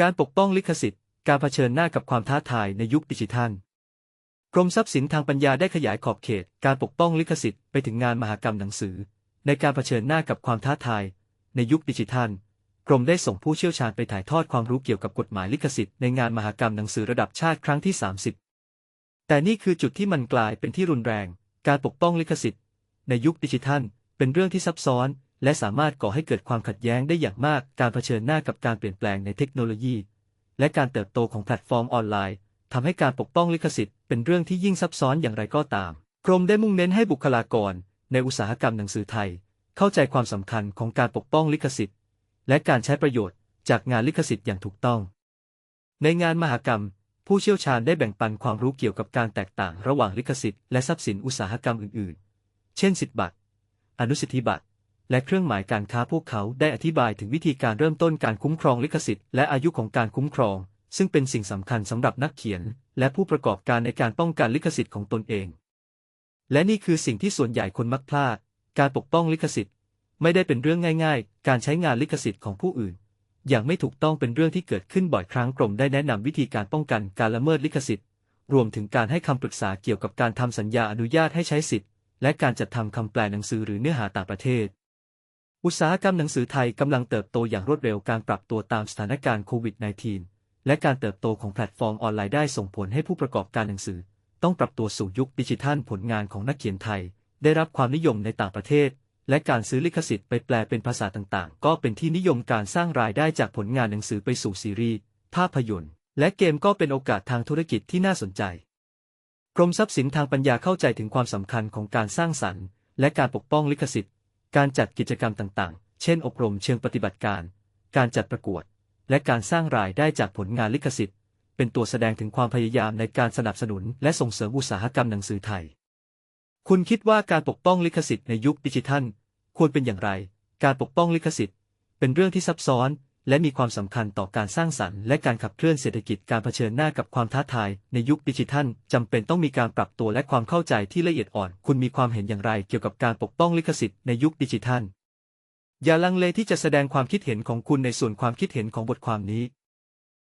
การปกป้องลิขสิทธิ์ การเผชิญหน้ากับความท้าทายในยุคดิจิทัล กรมทรัพย์สินทางปัญญาได้ขยายขอบเขต การปกป้องลิขสิทธิ์ไปถึงงานมหกรรมหนังสือ ในการเผชิญหน้ากับความท้าทาย ในยุคดิจิทัล กรมได้ส่งผู้เชี่ยวชาญไปถ่ายทอดความรู้เกี่ยวกับกฎหมายลิขสิทธิ์ในงานมหกรรมหนังสือระดับชาติครั้งที่ 30 แต่นี่คือจุดที่มันกลายเป็นที่รุนแรง การปกป้องลิขสิทธิ์ ในยุคดิจิทัล เป็นเรื่องที่ซับซ้อน และสามารถก่อให้เกิดความขัดแย้งได้อย่างมาก การเผชิญหน้ากับการเปลี่ยนแปลงในเทคโนโลยี และการเติบโตของแพลตฟอร์มออนไลน์ทำให้การปกป้องลิขสิทธิ์เป็นเรื่องที่ยิ่งซับซ้อนอย่างไรก็ตาม กรมได้มุ่งเน้นให้บุคลากร ในอุตสาหกรรมหนังสือไทย เข้าใจความสำคัญของการปกป้องลิขสิทธิ์ และการใช้ประโยชน์จากงานลิขสิทธิ์อย่างถูกต้อง ในงานมหกรรม ผู้เชี่ยวชาญได้แบ่งปันความรู้เกี่ยวกับการแตกต่าง ระหว่างลิขสิทธิ์และทรัพย์สินอุตสาหกรรมอื่น ๆ เช่นสิทธิบัตร อนุสิทธิบัตร และเครื่องหมายการค้าพวกเขาได้อธิบายถึงวิธีการเริ่มต้นการคุ้มครองลิขสิทธิ์และอายุของการคุ้มครอง ซึ่งเป็นสิ่งสำคัญสำหรับนักเขียน และผู้ประกอบการในการป้องกันลิขสิทธิ์ของตนเอง และนี่คือสิ่งที่ส่วนใหญ่คนมักพลาด การปกป้องลิขสิทธิ์ ไม่ได้เป็นเรื่องง่าย ๆ การใช้งานลิขสิทธิ์ของผู้อื่น อย่างไม่ถูกต้องเป็นเรื่องที่เกิดขึ้นบ่อยครั้งกรมได้แนะนำวิธีการป้องกันการละเมิดลิขสิทธิ์ รวมถึงการให้คำปรึกษาเกี่ยวกับการทำสัญญาอนุญาตให้ใช้สิทธิ์ และการจัดทำคำแปลหนังสือหรือเนื้อหาต่างประเทศ อุตสาหกรรมหนังสือไทยกำลังเติบโตอย่างรวดเร็วการปรับตัวตามสถานการณ์โควิด -19 และการเติบโตของแพลตฟอร์มออนไลน์ได้ส่งผลให้ผู้ประกอบการหนังสือ ต้องปรับตัวสู่ยุคดิจิทัลผลงานของนักเขียนไทย ได้รับความนิยมในต่างประเทศ และการซื้อลิขสิทธิ์ไปแปลเป็นภาษาต่างๆ ก็เป็นที่นิยมการสร้างรายได้จากผลงานหนังสือไปสู่ซีรีส์ภาพยนตร์ และเกมก็เป็นโอกาสทางธุรกิจที่น่าสนใจ กรมทรัพย์สินทางปัญญาเข้าใจถึงความสำคัญของการสร้างสรรค์ และการปกป้องลิขสิทธิ์ การจัดกิจกรรมต่างๆ เช่น อบรมเชิงปฏิบัติการ การจัดประกวด และการสร้างรายได้จากผลงานลิขสิทธิ์ เป็นตัวแสดงถึงความพยายามในการสนับสนุนและส่งเสริมอุตสาหกรรมหนังสือไทย คุณคิดว่าการปกป้องลิขสิทธิ์ในยุคดิจิทัล ควรเป็นอย่างไร การปกป้องลิขสิทธิ์ เป็นเรื่องที่ซับซ้อน และมีความสำคัญต่อการสร้างสรรค์และการขับเคลื่อนเศรษฐกิจการเผชิญหน้ากับความท้าทาย ในยุคดิจิทัลจำเป็นต้องมีการปรับตัวและความเข้าใจที่ละเอียดอ่อน คุณมีความเห็นอย่างไรเกี่ยวกับการปกป้องลิขสิทธิ์ในยุคดิจิทัล อย่าลังเลที่จะแสดงความคิดเห็นของคุณในส่วนความคิดเห็นของบทความนี้